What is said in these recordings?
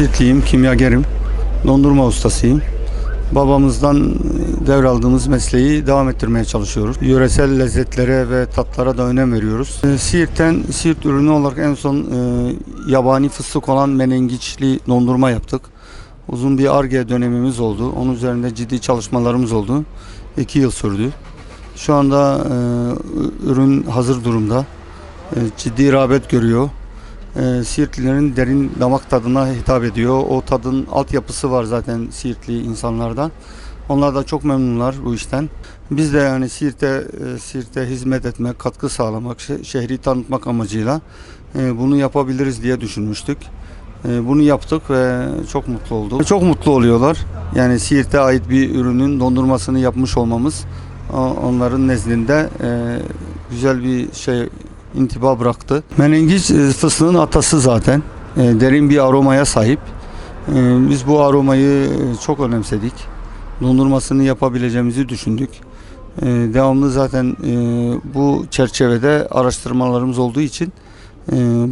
Siirtliyim, kimyagerim. Dondurma ustasıyım. Babamızdan devraldığımız mesleği devam ettirmeye çalışıyoruz. Yöresel lezzetlere ve tatlara da önem veriyoruz. E, Siirt'ten, Siirt ürünü olarak en son e, yabani fıstık olan menengiçli dondurma yaptık. Uzun bir ARGE dönemimiz oldu. Onun üzerinde ciddi çalışmalarımız oldu. İki yıl sürdü. Şu anda e, ürün hazır durumda. E, ciddi rağbet görüyor. E, Siirtlilerin derin damak tadına hitap ediyor. O tadın altyapısı var zaten Siirtli insanlarda. Onlar da çok memnunlar bu işten. Biz de yani Siirt'e e, Siirt'e hizmet etmek, katkı sağlamak, şe- şehri tanıtmak amacıyla e, bunu yapabiliriz diye düşünmüştük. E, Bunu yaptık ve çok mutlu olduk. Çok mutlu oluyorlar. Yani Siirt'e ait bir ürünün dondurmasını yapmış olmamız onların nezdinde e, güzel bir şey intiba bıraktı. Menengiç e, fıstığın atası zaten. E, derin bir aromaya sahip. E, biz bu aromayı çok önemsedik. Dondurmasını yapabileceğimizi düşündük. Devamlı zaten bu çerçevede araştırmalarımız olduğu için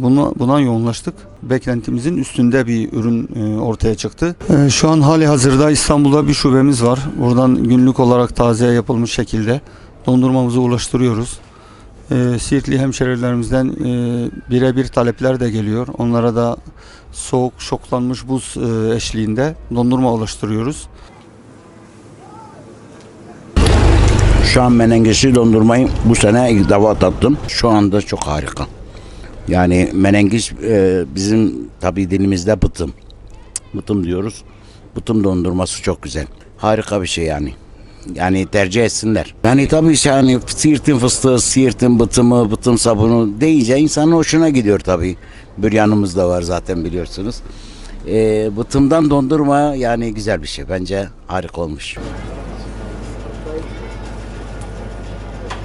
buna, buna yoğunlaştık. Beklentimizin üstünde bir ürün ortaya çıktı. Şu an hali hazırda İstanbul'da bir şubemiz var. Buradan günlük olarak taziye yapılmış şekilde dondurmamızı ulaştırıyoruz. E, Siirtli hemşerilerimizden e, birebir talepler de geliyor. Onlara da soğuk şoklanmış buz e, eşliğinde dondurma ulaştırıyoruz. Şu an menengiçli dondurmayı bu sene ilk defa tattım. Şu anda çok harika. Yani menengiç e, bizim tabi dilimizde bıtım. Bıtım diyoruz. Bıtım dondurması çok güzel. Harika bir şey yani. Yani tercih etsinler. Yani tabii yani Siirt'in fıstığı, Siirt'in bıtımı, bıtım sabunu deyince insanın hoşuna gidiyor tabii. Büryanımız da var zaten biliyorsunuz. E, bıtımdan dondurma yani güzel bir şey. Bence harika olmuş.